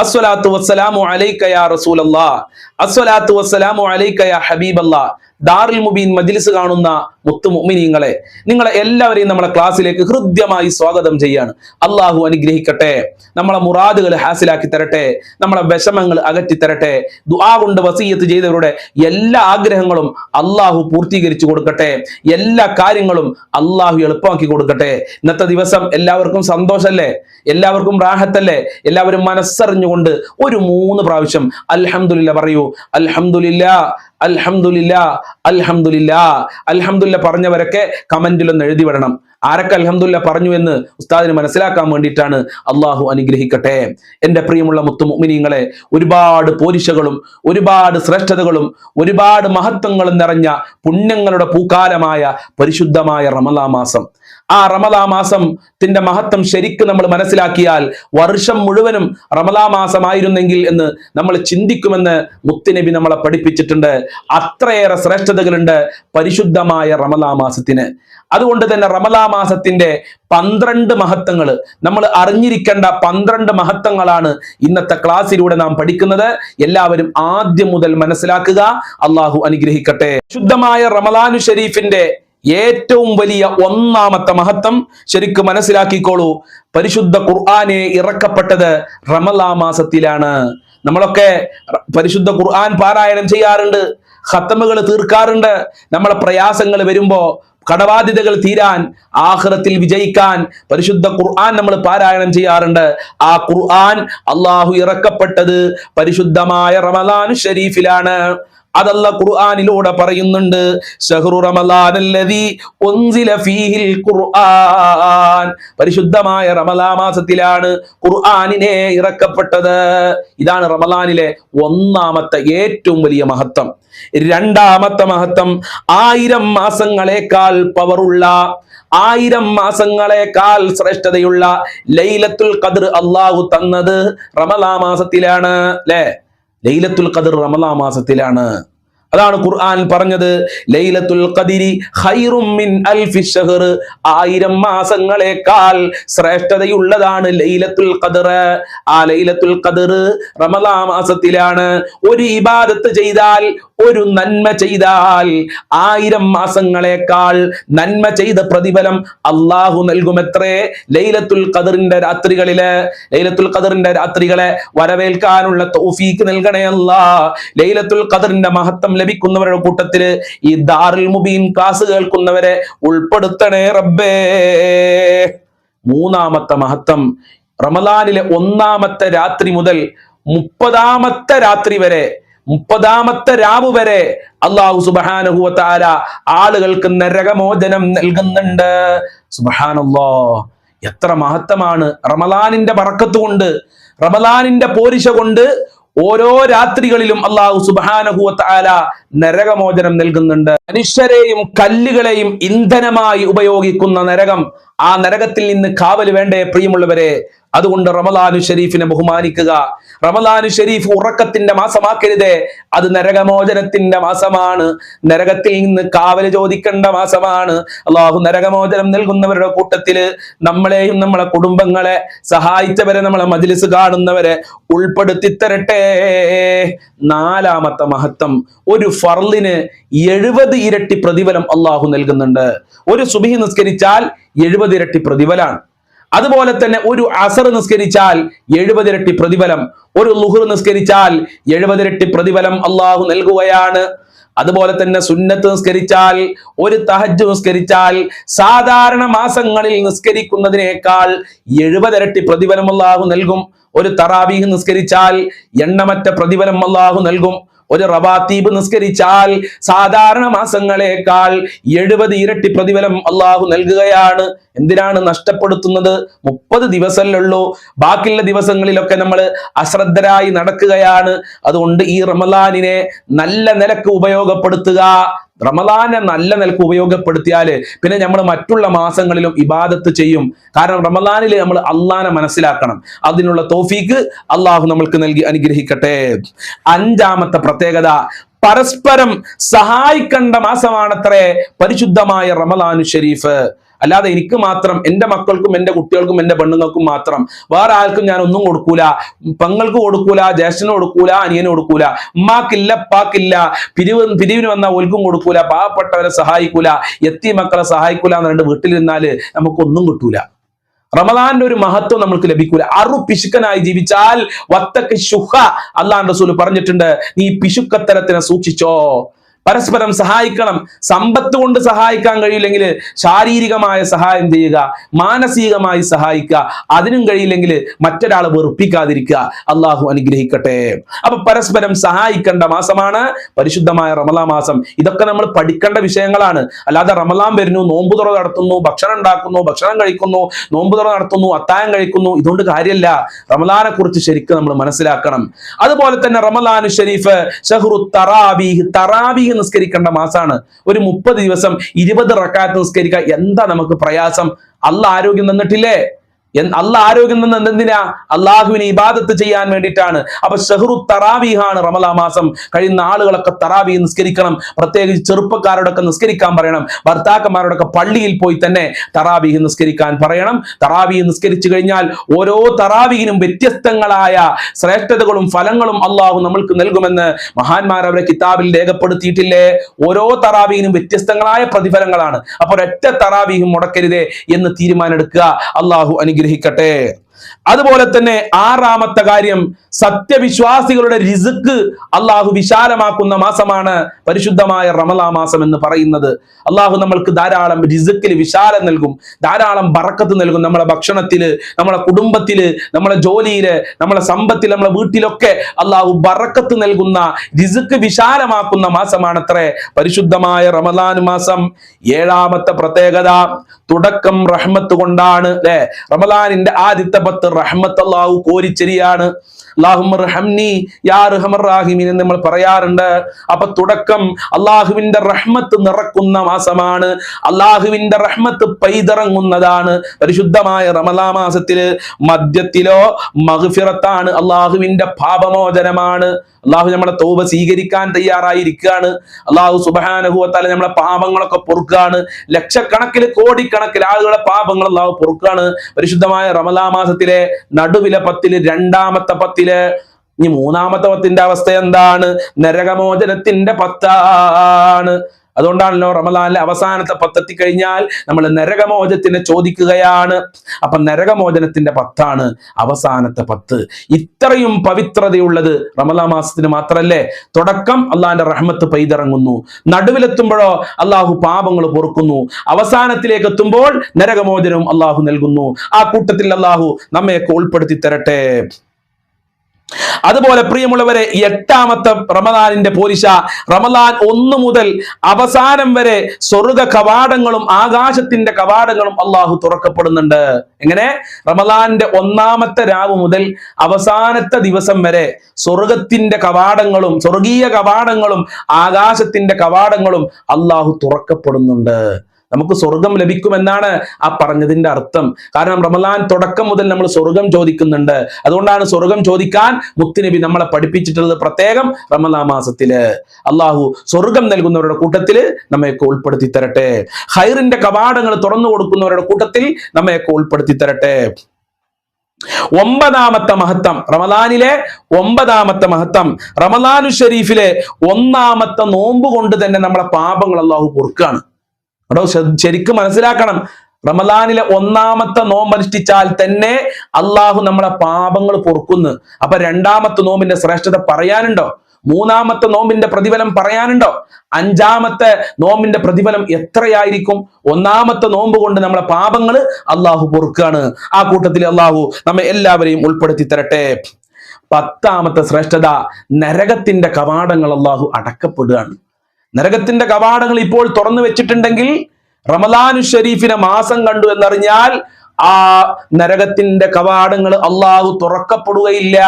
അസ്സലാത്തു വസ്സലാമു വസ്സലാമു ദാറുൽ മുബീൻ മജ്ലിസ് കാണുന്ന മുത്തു നിങ്ങളെ എല്ലാവരെയും നമ്മളെ ക്ലാസ്സിലേക്ക് ഹൃദ്യമായി സ്വാഗതം ചെയ്യാണ്. അള്ളാഹു അനുഗ്രഹിക്കട്ടെ. നമ്മളെ മുറാദുകൾ ഹാസിലാക്കി തരട്ടെ. നമ്മളെ വിഷമങ്ങൾ അകറ്റി തരട്ടെ. ദുആ കൊണ്ട് വസീയത്ത് ചെയ്തവരുടെ എല്ലാ ആഗ്രഹങ്ങളും അള്ളാഹു പൂർത്തീകരിച്ചു കൊടുക്കട്ടെ. എല്ലാ കാര്യങ്ങളും അള്ളാഹു എളുപ്പമാക്കി കൊടുക്കട്ടെ. ഇന്നത്തെ ദിവസം എല്ലാവർക്കും സന്തോഷമല്ലേ എല്ലാവർക്കും റാഹത്തല്ലേ? എല്ലാവരും മനസ്സറിഞ്ഞുകൊണ്ട് ഒരു മൂന്ന് പ്രാവശ്യം അൽഹംദുലില്ല പറയൂ അൽഹംദുലില്ല അൽഹംദുലില്ല അൽഹംദുലില്ല. അൽഹമുല്ല പറഞ്ഞവരൊക്കെ കമന്റിലൊന്ന് എഴുതി വിടണം. ആരൊക്കെ അൽഹംദുലില്ല പറഞ്ഞു എന്ന് ഉസ്താദിന് മനസ്സിലാക്കാൻ വേണ്ടിയിട്ടാണ് അള്ളാഹു അനുഗ്രഹിക്കട്ടെ. എന്റെ പ്രിയമുള്ള മുത്തുമുമിനിങ്ങളെ ഒരുപാട് പോരിശകളും ഒരുപാട് ശ്രേഷ്ഠതകളും ഒരുപാട് മഹത്വങ്ങളും നിറഞ്ഞ പുണ്യങ്ങളുടെ പൂക്കാലമായ പരിശുദ്ധമായ റമലാ മാസം. ആ റമദാ മാസത്തിന്റെ മഹത്വം ശരിക്കും നമ്മൾ മനസ്സിലാക്കിയാൽ വർഷം മുഴുവനും റമദാ മാസമായിരുന്നെങ്കിൽ എന്ന് നമ്മൾ ചിന്തിക്കുമെന്ന് മുത്തുനബി നമ്മളെ പഠിപ്പിച്ചിട്ടുണ്ട്. അത്രയേറെ ശ്രേഷ്ഠതകളുണ്ട് പരിശുദ്ധമായ റമദാ മാസത്തിന്. അതുകൊണ്ട് തന്നെ റമദാ മാസത്തിന്റെ പന്ത്രണ്ട് മഹത്വങ്ങൾ നമ്മൾ അറിഞ്ഞിരിക്കേണ്ട പന്ത്രണ്ട് മഹത്വങ്ങളാണ് ഇന്നത്തെ ക്ലാസ്സിലൂടെ നാം പഠിക്കുന്നത്. എല്ലാവരും ആദ്യം മുതൽ മനസ്സിലാക്കുക. അള്ളാഹു അനുഗ്രഹിക്കട്ടെ. ശുദ്ധമായ റമദാനു ഷരീഫിന്റെ ഏറ്റവും വലിയ ഒന്നാമത്തെ മഹത്വം ശരിക്കും മനസ്സിലാക്കിക്കോളൂ. പരിശുദ്ധ ഖുർആാനെ ഇറക്കപ്പെട്ടത് റമലാ മാസത്തിലാണ്. നമ്മളൊക്കെ പരിശുദ്ധ ഖുർആൻ പാരായണം ചെയ്യാറുണ്ട് ഹത്തമുകൾ തീർക്കാറുണ്ട്. നമ്മളെ പ്രയാസങ്ങൾ വരുമ്പോ കടബാധ്യതകൾ തീരാൻ ആഹ്റത്തിൽ വിജയിക്കാൻ പരിശുദ്ധ ഖുർആൻ നമ്മൾ പാരായണം ചെയ്യാറുണ്ട്. ആ ഖുർആൻ അള്ളാഹു ഇറക്കപ്പെട്ടത് പരിശുദ്ധമായ റമലാനു ഷരീഫിലാണ് അതല്ല ഖുർആാനിലൂടെ പറയുന്നുണ്ട് ഫീഹിൽ ഖുർആൻ. പരിശുദ്ധമായ റമലാ മാസത്തിലാണ് ഖുർആാനിനെ ഇറക്കപ്പെട്ടത്. ഇതാണ് റമലാനിലെ ഒന്നാമത്തെ ഏറ്റവും വലിയ മഹത്വം. രണ്ടാമത്തെ മഹത്വം ആയിരം മാസങ്ങളെക്കാൾ പവറുള്ള ആയിരം മാസങ്ങളെക്കാൾ ശ്രേഷ്ഠതയുള്ള ലൈലത്തുൽ ഖദർ അള്ളാഹു തന്നത് റമലാ മാസത്തിലാണ് അല്ലേ? ലൈലത്തുൽ ഖദർ റമലാ മാസത്തിലാണ്. അതാണ് ഖുർആൻ പറഞ്ഞത്. ലൈലത്തുൽ ഖദിരി ഖൈറും മിൻ അൽഫി ഷഹർ ആയിരം മാസങ്ങളെക്കാൾ ശ്രേഷ്ഠതയുള്ളതാണ് ലൈലത്തുൽ ഖദർ. ആ ലൈലത്തുൽ ഖദർ റമളാൻ മാസത്തിലാണ്. ഒരു ഇബാദത്ത് ചെയ്താൽ ഒരു നന്മ ചെയ്താൽ ആയിരം മാസങ്ങളെക്കാൾ നന്മ ചെയ്ത പ്രതിഫലം അള്ളാഹു നൽകുമത്രേ? ലൈലത്തുൽ ഖദറിന്റെ രാത്രികളിൽ ലൈലത്തുൽ ഖദറിന്റെ രാത്രികളെ വരവേൽക്കാനുള്ള തൗഫീക്ക് നൽകണേ അല്ല. ലൈലത്തുൽ ഖദറിന്റെ മഹത്വം ലഭിക്കുന്നവരുടെ കൂട്ടത്തിൽ ഈ ദാറിൽ മുബീൻ ക്ലാസ് കേൾക്കുന്നവരെ ഉൾപ്പെടുത്തണേ റബ്ബേ. മൂന്നാമത്തെ മഹത്വം റമദാനിലെ ഒന്നാമത്തെ രാത്രി മുതൽ മുപ്പതാമത്തെ രാത്രി വരെ മുപ്പതാമത്തെ രാവ് വരെ അള്ളാഹു സുബാനുഹുവത്താല ആളുകൾക്ക് നരകമോചനം നൽകുന്നുണ്ട്. സുബഹാനല്ലോ. എത്ര മഹത്വമാണ്. റമലാനിന്റെ പറക്കത്ത് കൊണ്ട് റമലാനിന്റെ പോരിശ കൊണ്ട് ഓരോ രാത്രികളിലും അള്ളാഹു സുബാനഹുവത്താല നരകമോചനം നൽകുന്നുണ്ട്. മനുഷ്യരെയും കല്ലുകളെയും ഇന്ധനമായി ഉപയോഗിക്കുന്ന നരകം ആ നരകത്തിൽ നിന്ന് കാവൽ വേണ്ടേ പ്രിയമുള്ളവരെ? അതുകൊണ്ട് റമദാനു ഷരീഫിനെ ബഹുമാനിക്കുക. റമദാനു ഷരീഫ് ഉറക്കത്തിന്റെ മാസമാക്കരുതേ. അത് നരകമോചനത്തിന്റെ മാസമാണ്. നരകത്തിൽ നിന്ന് കാവൽ ചോദിക്കേണ്ട മാസമാണ്. അള്ളാഹു നരകമോചനം നൽകുന്നവരുടെ കൂട്ടത്തിൽ നമ്മളെയും നമ്മളെ കുടുംബങ്ങളെ സഹായിച്ചവരെ നമ്മളെ മജിലിസ് കാണുന്നവരെ ഉൾപ്പെടുത്തി തരട്ടെ നാലാമത്തെ മഹത്വം ഒരു ഫർലിന് എഴുപത് ഇരട്ടി പ്രതിഫലം അള്ളാഹു നൽകുന്നുണ്ട്. ഒരു സുബിഹി നിസ്കരിച്ചാൽ എഴുപത് ഇരട്ടി പ്രതിഫലാണ്. അതുപോലെ തന്നെ ഒരു അസർ നിസ്കരിച്ചാൽ എഴുപതിരട്ടി പ്രതിഫലം. ഒരു ലുഹുർ നിസ്കരിച്ചാൽ എഴുപതിരട്ടി പ്രതിഫലം അള്ളാഹു നൽകുകയാണ്. അതുപോലെ തന്നെ സുന്നത്ത് നിസ്കരിച്ചാൽ ഒരു തഹജ് നിസ്കരിച്ചാൽ സാധാരണ മാസങ്ങളിൽ നിസ്കരിക്കുന്നതിനേക്കാൾ എഴുപതിരട്ടി പ്രതിഫലം അള്ളാഹു നൽകും. ഒരു തറാബീഹ് നിസ്കരിച്ചാൽ എണ്ണമറ്റ പ്രതിഫലം അള്ളാഹു നൽകും. ഒരു റവാത്തീബ് നിസ്കരിച്ചാൽ സാധാരണ മാസങ്ങളെക്കാൾ എഴുപത് ഇരട്ടി പ്രതിഫലം അള്ളാഹു നൽകുകയാണ്. എന്തിനാണ് നഷ്ടപ്പെടുത്തുന്നത്? മുപ്പത് ദിവസമല്ലുള്ളൂ ബാക്കിയുള്ള ദിവസങ്ങളിലൊക്കെ നമ്മൾ അശ്രദ്ധരായി നടക്കുകയാണ്. അതുകൊണ്ട് ഈ റമലാനിനെ നല്ല നിലയ്ക്ക് ഉപയോഗപ്പെടുത്തുക. റമദാനെ നല്ല നിലയ്ക്ക് ഉപയോഗപ്പെടുത്തിയാൽ പിന്നെ നമ്മൾ മറ്റുള്ള മാസങ്ങളിലും ഇബാദത്ത് ചെയ്യും. കാരണം റമദാനിൽ നമ്മൾ അള്ളാനെ മനസ്സിലാക്കണം. അതിനുള്ള തോഫീക്ക് അള്ളാഹു നമ്മൾക്ക് നൽകി അനുഗ്രഹിക്കട്ടെ. അഞ്ചാമത്തെ പ്രത്യേകത പരസ്പരം സഹായിക്കേണ്ട മാസമാണത്രേ പരിശുദ്ധമായ റമദാനു ഷരീഫ് അല്ലാതെ എനിക്ക് മാത്രം എന്റെ മക്കൾക്കും എന്റെ കുട്ടികൾക്കും എന്റെ പെണ്ണുങ്ങൾക്കും മാത്രം വേറെ ആർക്കും ഞാൻ ഒന്നും കൊടുക്കൂല. പെങ്ങൾക്ക് കൊടുക്കൂല ജ്യേഷ്ഠന് കൊടുക്കൂല അനിയന് കൊടുക്കൂല. ഉമ്മാക്കില്ല പാക്കില്ല പിരിവ് പിരിവിന് വന്ന ഒൽക്കും കൊടുക്കൂല പാവപ്പെട്ടവരെ സഹായിക്കൂല എത്തി മക്കളെ സഹായിക്കൂല എന്ന് രണ്ട് വീട്ടിലിരുന്നാൽ നമുക്കൊന്നും കിട്ടൂല. റമദാന്റെ ഒരു മഹത്വം നമുക്ക് ലഭിക്കൂല. അറു പിശുക്കനായി ജീവിച്ചാൽ വത്തക്ക് ശുഹ. അള്ളാൻ റസൂൽ പറഞ്ഞിട്ടുണ്ട് നീ പിശുക്കത്തരത്തിനെ സൂക്ഷിച്ചോ. പരസ്പരം സഹായിക്കണം. സമ്പത്ത് കൊണ്ട് സഹായിക്കാൻ കഴിയില്ലെങ്കിൽ ശാരീരികമായ സഹായം ചെയ്യുക മാനസികമായി സഹായിക്കുക അതിനും കഴിയില്ലെങ്കിൽ മറ്റൊരാളെ വെറുപ്പിക്കാതിരിക്കുക. അള്ളാഹു അനുഗ്രഹിക്കട്ടെ. അപ്പൊ പരസ്പരം സഹായിക്കേണ്ട മാസമാണ് പരിശുദ്ധമായ റമലാ മാസം. ഇതൊക്കെ നമ്മൾ പഠിക്കേണ്ട വിഷയങ്ങളാണ്. അല്ലാതെ റമലാൻ വരുന്നു നോമ്പ് തുറ നടത്തുന്നു ഭക്ഷണം ഉണ്ടാക്കുന്നു ഭക്ഷണം കഴിക്കുന്നു നോമ്പ് തുറ നടത്തുന്നു അത്തായം കഴിക്കുന്നു ഇതുകൊണ്ട് കാര്യമല്ല. റമലാനെ കുറിച്ച് ശരിക്കും നമ്മൾ മനസ്സിലാക്കണം. അതുപോലെ തന്നെ റമലാനു ഷെരീഫ് ഷഹ്റു തറാബീഹ് നിസ്കരിക്കേണ്ട മാസമാണ് ഒരു മുപ്പത് ദിവസം ഇരുപത് റക്കാത്ത് നിസ്കരിക്കുക എന്താ നമുക്ക് പ്രയാസം? അല്ല ആരോഗ്യം തന്നിട്ടില്ലേ? അല്ല ആരോഗ്യം നിന്ന് എന്തിനാ അള്ളാഹുവിനെ ഇബാദത്ത് ചെയ്യാൻ വേണ്ടിയിട്ടാണ്. അപ്പൊ ഷെഹ്റു തറാവീഹാണ് റമലാ മാസം. കഴിയുന്ന ആളുകളൊക്കെ തറാവീഹ് നിസ്കരിക്കണം. പ്രത്യേകിച്ച് ചെറുപ്പക്കാരോടൊക്കെ നിസ്കരിക്കാൻ പറയണം. ഭർത്താക്കന്മാരോടൊക്കെ പള്ളിയിൽ പോയി തന്നെ തറാവീഹ് നിസ്കരിക്കാൻ പറയണം. തറാവീഹ് നിസ്കരിച്ചു കഴിഞ്ഞാൽ ഓരോ തറാവീഹിനും വ്യത്യസ്തങ്ങളായ ശ്രേഷ്ഠതകളും ഫലങ്ങളും അള്ളാഹു നമ്മൾക്ക് നൽകുമെന്ന് മഹാന്മാർ അവരെ കിതാബിൽ രേഖപ്പെടുത്തിയിട്ടില്ലേ? ഓരോ തറാവീഹിനും വ്യത്യസ്തങ്ങളായ പ്രതിഫലങ്ങളാണ്. അപ്പൊ ഒരൊറ്റ തറാവീഹും മുടക്കരുതേ എന്ന് തീരുമാനമെടുക്കുക. അള്ളാഹു അനുഗ്രഹിക്കട്ടെ അതുപോലെ തന്നെ ആറാമത്തെ കാര്യം സത്യവിശ്വാസികളുടെ രിസുക്ക് അള്ളാഹു വിശാലമാക്കുന്ന മാസമാണ് പരിശുദ്ധമായ റമലാ മാസം എന്ന് പറയുന്നത്. അള്ളാഹു നമ്മൾക്ക് ധാരാളം രിസുക്കിൽ വിശാലം നൽകും ധാരാളം ബറക്കത്ത് നൽകും നമ്മളെ ഭക്ഷണത്തിൽ നമ്മളെ കുടുംബത്തിൽ നമ്മളെ ജോലിയിൽ നമ്മളെ സമ്പത്തിൽ നമ്മളെ വീട്ടിലൊക്കെ അള്ളാഹു ബറക്കത്ത് നൽകുന്ന രിസുക്ക് വിശാലമാക്കുന്ന മാസമാണത്രേ പരിശുദ്ധമായ റമലാൻ മാസം. ഏഴാമത്തെ പ്രത്യേകത തുടക്കം റഹ്മത്ത് കൊണ്ടാണ് അല്ലെ? റമലാനിന്റെ ആദ്യത്തെ പത്ത് റഹ്മത്ത് അള്ളാഹു കോരിച്ചെരിയാണ് എന്ന് നമ്മൾ പറയാറുണ്ട്. അപ്പൊ തുടക്കം അള്ളാഹുവിന്റെ റഹ്മത്ത് നിറക്കുന്ന മാസമാണ്. അള്ളാഹുവിന്റെ റഹ്മത്ത് പൈതിറങ്ങുന്നതാണ് പരിശുദ്ധമായ റമലാ മാസത്തിൽ മദ്യത്തിലോ മഗ്ഫിറത്താണ് അള്ളാഹുവിന്റെ പാപമോചനമാണ്. അള്ളാഹു നമ്മളെ തൗബ സ്വീകരിക്കാൻ തയ്യാറായിരിക്കുകയാണ്. അള്ളാഹു സുബാനുഭവത്താലെ നമ്മളെ പാപങ്ങളൊക്കെ പൊറുക്കുകയാണ്. ലക്ഷക്കണക്കിന് കോടിക്കണക്കിന് ആളുകളെ പാപങ്ങൾ അള്ളാഹു പൊറുക്കുകയാണ്. പരിശുദ്ധമായ റമലാ മാസത്തിലെ നടുവിലെ പത്തിൽ രണ്ടാമത്തെ പത്തിൽ. ഇനി മൂന്നാമത്തെ പത്തിന്റെ അവസ്ഥ എന്താണ്? നരകമോചനത്തിന്റെ പത്താണ്. അതുകൊണ്ടാണല്ലോ റമദാനിലെ അവസാനത്തെ പത്തെത്തി കഴിഞ്ഞാൽ നമ്മൾ നരകമോചനത്തിനെ ചോദിക്കുകയാണ്. അപ്പൊ നരകമോചനത്തിന്റെ പത്താണ് അവസാനത്തെ പത്ത്. ഇത്രയും പവിത്രതയുള്ളത് റമലാ മാസത്തിന് മാത്രല്ലേ? തുടക്കം അള്ളാഹിന്റെ റഹ്മത്ത് പെയ്തിറങ്ങുന്നു. നടുവിലെത്തുമ്പോഴോ അള്ളാഹു പാപങ്ങൾ പൊറുക്കുന്നു. അവസാനത്തിലേക്ക് എത്തുമ്പോൾ നരകമോചനവും അള്ളാഹു നൽകുന്നു. ആ കൂട്ടത്തിൽ അള്ളാഹു നമ്മയൊക്കെ ഉൾപ്പെടുത്തി തരട്ടെ. അതുപോലെ പ്രിയമുള്ളവരെ എട്ടാമത്തെ റമദാനിന്റെ പോലിശ റമദാൻ ഒന്ന് മുതൽ അവസാനം വരെ സ്വർഗ കവാടങ്ങളും ആകാശത്തിന്റെ കവാടങ്ങളും അള്ളാഹു തുറക്കപ്പെടുന്നുണ്ട്. എങ്ങനെ? റമദാന്റെ ഒന്നാമത്തെ രാവ് മുതൽ അവസാനത്തെ ദിവസം വരെ സ്വർഗത്തിന്റെ കവാടങ്ങളും സ്വർഗീയ കവാടങ്ങളും ആകാശത്തിന്റെ കവാടങ്ങളും അള്ളാഹു തുറക്കപ്പെടുന്നുണ്ട്. നമുക്ക് സ്വർഗം ലഭിക്കുമെന്നാണ് ആ പറഞ്ഞതിന്റെ അർത്ഥം. കാരണം റമലാൻ തുടക്കം മുതൽ നമ്മൾ സ്വർഗം ചോദിക്കുന്നുണ്ട്. അതുകൊണ്ടാണ് സ്വർഗം ചോദിക്കാൻ മുത്തുനബി നമ്മളെ പഠിപ്പിച്ചിട്ടുള്ളത് പ്രത്യേകം റമലാ മാസത്തിൽ. അള്ളാഹു സ്വർഗം നൽകുന്നവരുടെ കൂട്ടത്തിൽ നമ്മയൊക്കെ ഉൾപ്പെടുത്തി തരട്ടെ. ഹൈറിന്റെ കവാടങ്ങൾ തുറന്നു കൊടുക്കുന്നവരുടെ കൂട്ടത്തിൽ നമ്മയൊക്കെ ഉൾപ്പെടുത്തി തരട്ടെ. ഒമ്പതാമത്തെ മഹത്വം. റമദാനിലെ ഒമ്പതാമത്തെ മഹത്വം. റമദാനു ഷരീഫിലെ ഒന്നാമത്തെ നോമ്പ് കൊണ്ട് തന്നെ നമ്മളെ പാപങ്ങൾ അള്ളാഹു പൊറുക്കാണ് ശ്ര- ശരിക്കും മനസ്സിലാക്കണം. റമദാനിലെ ഒന്നാമത്തെ നോമ്പ് അനുഷ്ഠിച്ചാൽ തന്നെ അള്ളാഹു നമ്മളെ പാപങ്ങൾ പൊറുക്കുന്നു. അപ്പൊ രണ്ടാമത്തെ നോമ്പിന്റെ ശ്രേഷ്ഠത പറയാനുണ്ടോ? മൂന്നാമത്തെ നോമ്പിന്റെ പ്രതിഫലം പറയാനുണ്ടോ? അഞ്ചാമത്തെ നോമ്പിന്റെ പ്രതിഫലം എത്രയായിരിക്കും? ഒന്നാമത്തെ നോമ്പ് കൊണ്ട് നമ്മളെ പാപങ്ങൾ അള്ളാഹു പൊറുക്കാണ്. ആ കൂട്ടത്തിൽ അള്ളാഹു നമ്മെ എല്ലാവരെയും ഉൾപ്പെടുത്തി തരട്ടെ. പത്താമത്തെ ശ്രേഷ്ഠത നരകത്തിന്റെ കവാടങ്ങൾ അള്ളാഹു അടക്കപ്പെടുകയാണ്. നരകത്തിന്റെ കവാടങ്ങൾ ഇപ്പോൾ തുറന്നു വെച്ചിട്ടുണ്ടെങ്കിൽ റമദാനു ഷരീഫിനെ മാസം കണ്ടു എന്നറിഞ്ഞാൽ ആ നരകത്തിന്റെ കവാടങ്ങൾ അള്ളാഹു തുറക്കപ്പെടുകയില്ല.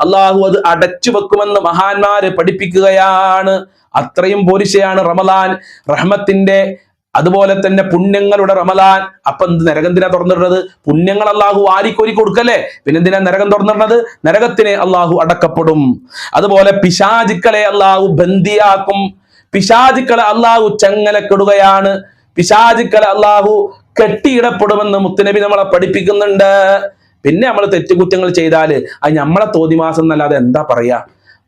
അള്ളാഹു അത് അടച്ചു വെക്കുമെന്ന് മഹാന്മാര് പഠിപ്പിക്കുകയാണ്. അത്രയും പോരിശയാണ് റമദാൻ. റഹ്മത്തിന്റെ അതുപോലെ തന്നെ പുണ്യങ്ങളുടെ റമദാൻ. അപ്പൊ എന്ത് നരകം എന്തിനാ തുറന്നിടുന്നത്? പുണ്യങ്ങൾ അള്ളാഹു വാരിക്കോരി കൊടുക്കല്ലേ? പിന്നെന്തിനാ നരകം തുറന്നിടുന്നത്? നരകത്തിനെ അള്ളാഹു അടക്കപ്പെടും. അതുപോലെ പിശാചുക്കളെ അള്ളാഹു ബന്ദിയാക്കും. പിശാചുക്കളെ അള്ളാഹു ചങ്ങലക്കെടുകയാണ്. പിശാചുക്കളെ അള്ളാഹു കെട്ടിയിടപ്പെടുമെന്ന് മുത്തുനബി നമ്മളെ പഠിപ്പിക്കുന്നുണ്ട്. പിന്നെ നമ്മൾ തെറ്റുകുറ്റങ്ങൾ ചെയ്താൽ അത് നമ്മളെ തോതിമാസം എന്നല്ലാതെ എന്താ പറയാ?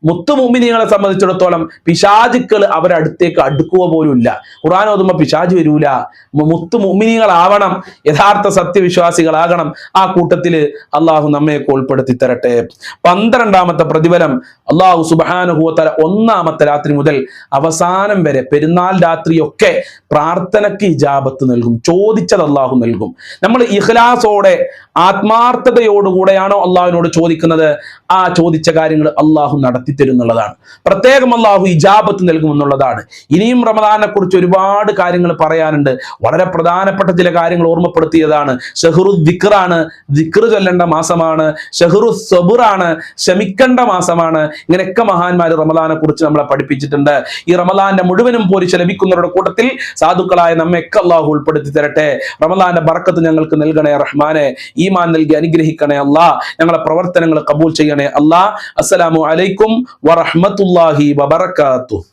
മുത്തുമുമ്മിനികളെ സംബന്ധിച്ചിടത്തോളം പിശാചുക്കൾ അവരടുത്തേക്ക് അടുക്കുക പോലും ഇല്ല ഖുർആൻ ഓതുമ്പോൾ പിശാജ് വരൂല. മുത്തുമുമ്മിനികളാവണം മുത്തു മുമ്മിനികളാവണം യഥാർത്ഥ സത്യവിശ്വാസികളാകണം. ആ കൂട്ടത്തിൽ അള്ളാഹു നമ്മയൊക്കെ ഉൾപ്പെടുത്തി തരട്ടെ. പന്ത്രണ്ടാമത്തെ പ്രതിഫലം അള്ളാഹു സുബാനുഭൂത്തല ഒന്നാമത്തെ രാത്രി മുതൽ അവസാനം വരെ പെരുന്നാൾ രാത്രിയൊക്കെ പ്രാർത്ഥനയ്ക്ക് ഇജാബത്ത് നൽകും. ചോദിച്ചത് അള്ളാഹു നൽകും. നമ്മൾ ഇഖ്ലാസോടെ ആത്മാർത്ഥതയോടുകൂടെയാണോ അള്ളാഹുവിനോട് ചോദിക്കുന്നത്? ആ ചോദിച്ച കാര്യങ്ങൾ അള്ളാഹു നടത്തിത്തരും എന്നുള്ളതാണ് പ്രത്യേകം അള്ളാഹു ഇജാബത്ത് നൽകുമെന്നുള്ളതാണ്. ഇനിയും റമദാനെ കുറിച്ച് ഒരുപാട് കാര്യങ്ങൾ പറയാനുണ്ട്. വളരെ പ്രധാനപ്പെട്ട ചില കാര്യങ്ങൾ ഓർമ്മപ്പെടുത്തിയതാണ്. ഷെഹ്റു ദിക്റാണ്. ദിക്ർ ചൊല്ലേണ്ട മാസമാണ്. ഷെഹ്റു സബുറാണ്. ശമിക്കേണ്ട മാസമാണ്. ഇങ്ങനെയൊക്കെ മഹാന്മാർ റമദാനെ കുറിച്ച് നമ്മളെ പഠിപ്പിച്ചിട്ടുണ്ട്. ഈ റമദാന്റെ മുഴുവനും പോലീസ് ലഭിക്കുന്നവരുടെ കൂട്ടത്തിൽ സാധുക്കളായ നമ്മയൊക്കെ അള്ളാഹു ഉൾപ്പെടുത്തി തരട്ടെ. റമദാന്റെ ബർക്കത്ത് ഞങ്ങൾക്ക് നൽകണേ റഹ്മാനെ. ഈമാൻ നൽകി അനുഗ്രഹിക്കണേ അല്ലാ ഞങ്ങളെ പ്രവർത്തനങ്ങൾ കബൂൽ ചെയ്യണേ അല്ലാ അസ്സലാമു അലൈക്കും ورحمة الله وبركاته.